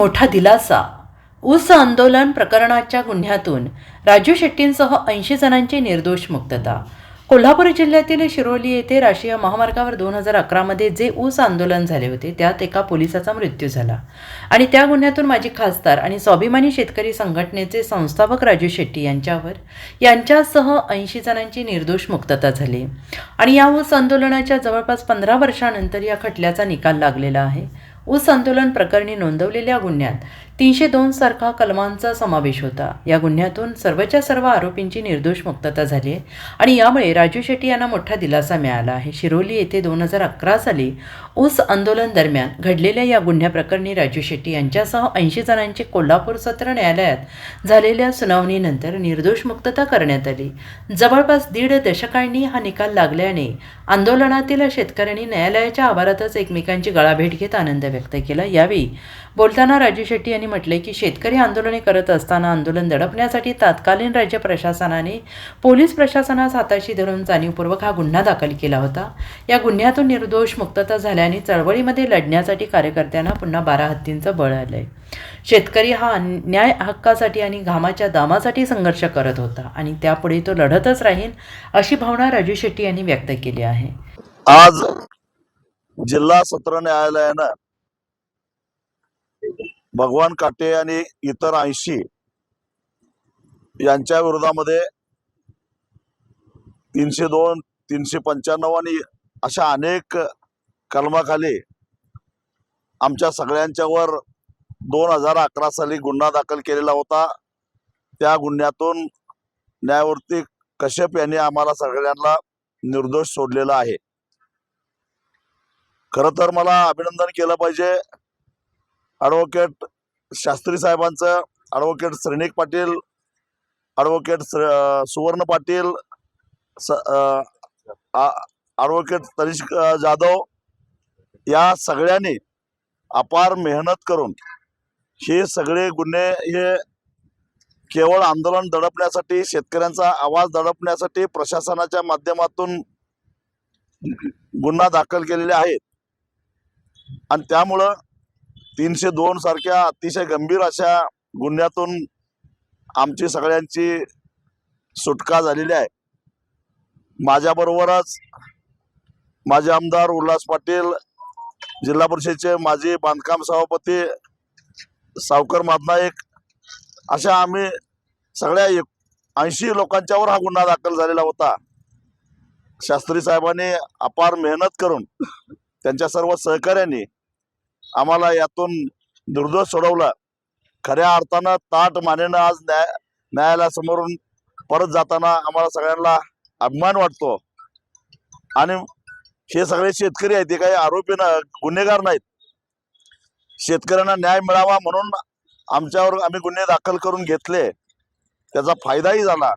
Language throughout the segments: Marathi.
मोठा दिलासा. ऊस आंदोलन प्रकरणाच्या गुन्ह्यातून राजू शेट्टींसह ऐंशी जणांची निर्दोष मुक्तता. कोल्हापूर जिल्ह्यातील शिरोली येथे राष्ट्रीय महामार्गावर दोन हजार अकरामध्ये जे ऊस आंदोलन झाले होते त्यात एका पोलिसाचा मृत्यू झाला. आणि त्या गुन्ह्यातून माजी खासदार आणि स्वाभिमानी शेतकरी संघटनेचे संस्थापक राजू शेट्टी यांच्यावर यांच्यासह ऐंशी जणांची निर्दोष मुक्तता झाली. आणि या ऊस आंदोलनाच्या जवळपास पंधरा वर्षानंतर या खटल्याचा निकाल लागलेला आहे. ऊस आंदोलन प्रकरणी नोंदवलेल्या गुन्ह्यात तीनशे दोन सारखा कलमांचा समावेश होता. या गुन्ह्यातून सर्वच्या सर्व आरोपींची निर्दोष मुक्तता झाली आहे आणि यामुळे राजू शेट्टी यांना मोठा दिलासा मिळाला आहे. शिरोली येथे दोन हजार अकरा साली ऊस आंदोलन दरम्यान घडलेल्या या गुन्ह्याप्रकरणी राजू शेट्टी यांच्यासह ऐंशी जणांची कोल्हापूर सत्र न्यायालयात झालेल्या सुनावणीनंतर निर्दोष मुक्तता करण्यात आली. जवळपास दीड दशकांनी हा निकाल लागल्याने आंदोलनातील शेतकऱ्यांनी न्यायालयाच्या आवारातच एकमेकांची गळाभेट घेत आनंद व्यक्त केला. यावेळी बोलताना राजू शेट्टी यांनी म्हटले की शेतकरी आंदोलने करत असताना आंदोलन दडपण्यासाठी तात्कालीन राज्य प्रशासनाने पोलीस प्रशासनास हाताशी धरून जाणीवपूर्वक हा गुन्हा दाखल केला होता. या गुन्ह्यातून निर्दोष मुक्तता झाल्याने चळवळीमध्ये लढण्यासाठी कार्यकर्त्यांना पुन्हा बारा हत्तींचं बळ आलंय. शेतकरी हा न्याय हक्कासाठी आणि घामाच्या दामासाठी संघर्ष करत होता आणि त्यापुढे तो लढतच राहील अशी भावना राजू शेट्टी यांनी व्यक्त केली आहे. आज जिल्हा सत्र न्यायालयानं भगवान काटे आणि इतर ऐंशी यांच्या विरोधामध्ये तीनशे दोन तीनशे पंच्याण्णव आणि अशा अनेक कलमाखाली आमच्या सगळ्यांच्यावर दोन हजार अकरा साली गुन्हा दाखल केलेला होता. त्या गुन्ह्यातून न्यायमूर्ती कश्यप यांनी आम्हाला सगळ्यांना निर्दोष सोडलेला आहे. खरं तर मला अभिनंदन केलं पाहिजे. ॲडव्होकेट शास्त्री साहेबांचं ॲडव्होकेट श्रेणिक पाटील ॲडव्होकेट सुवर्ण पाटील स ॲडव्होकेट तनिष जाधव या सगळ्यांनी अपार मेहनत करून हे सगळे गुन्हे हे केवळ आंदोलन दडपण्यासाठी शेतकऱ्यांचा आवाज दडपण्यासाठी प्रशासनाच्या माध्यमातून गुन्हा दाखल केलेले आहेत. आणि त्यामुळं तीनशे दोन सारख्या अतिशय गंभीर अशा गुन्ह्यातून आमची सगळ्यांची सुटका झालेली आहे. माझ्याबरोबरच माझे आमदार उल्हास पाटील जिल्हा परिषदेचे माजी बांधकाम सभापती सावकर माधनाईक अशा आम्ही सगळ्या ऐंशी लोकांच्यावर हा गुन्हा दाखल झालेला होता. शास्त्री साहेबांनी अपार मेहनत करून त्यांच्या सर्व सहकाऱ्यांनी आम्हाला यातून निर्दोष सोडवला. खऱ्या अर्थानं ताट मानेनं आज न्याय न्यायालयासमोरून परत जाताना आम्हाला सगळ्यांना अभिमान वाटतो. आणि हे सगळे शेतकरी आहेत ते काही आरोपी न गुन्हेगार नाहीत. शेतकऱ्यांना न्याय मिळावा म्हणून आमच्यावर आम्ही गुन्हे दाखल करून घेतले. त्याचा फायदाही झाला.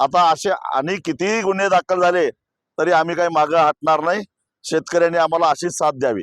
आता असे आणि कितीही गुन्हे दाखल झाले तरी आम्ही काही मागं हटणार नाही. शेतकऱ्यांनी आम्हाला अशीच साथ द्यावी.